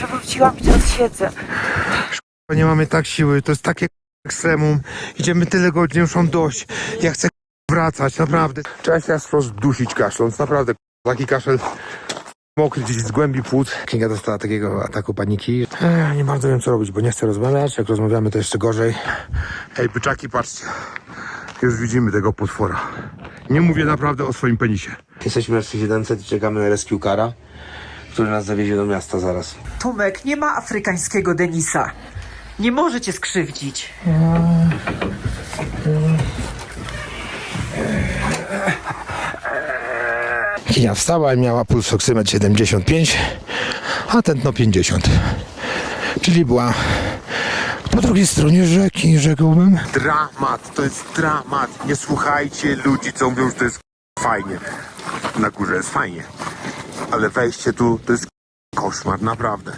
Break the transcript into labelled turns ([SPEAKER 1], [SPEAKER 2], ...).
[SPEAKER 1] przewróciłam i teraz siedzę.
[SPEAKER 2] Nie mamy tak siły, to jest takie ekstremum. Idziemy tyle godzin, już mam dość. Ja chcę wracać, naprawdę. Trzeba się aż rozdusić kaszląc, naprawdę. Taki kaszel mokry gdzieś z głębi płuc. Kinga dostała takiego ataku paniki. Ech, nie bardzo wiem co robić, bo nie chcę rozmawiać. Jak rozmawiamy to jeszcze gorzej. Hej, byczaki, patrzcie. Już widzimy tego potwora. Nie mówię naprawdę o swoim penisie.
[SPEAKER 3] Jesteśmy na 700 i czekamy na rescue kara, który nas zawiezie do miasta zaraz.
[SPEAKER 1] Tomek, nie ma afrykańskiego Denisa. Nie może cię skrzywdzić.
[SPEAKER 2] Kinia wstała i miała pulsoksymetr 75, a tętno 50. Czyli była po drugiej stronie rzeki, rzekłbym. Dramat, to jest dramat. Nie słuchajcie ludzi, co mówią, że to jest fajnie. Na górze jest fajnie. Ale wejście tu to jest koszmar, naprawdę.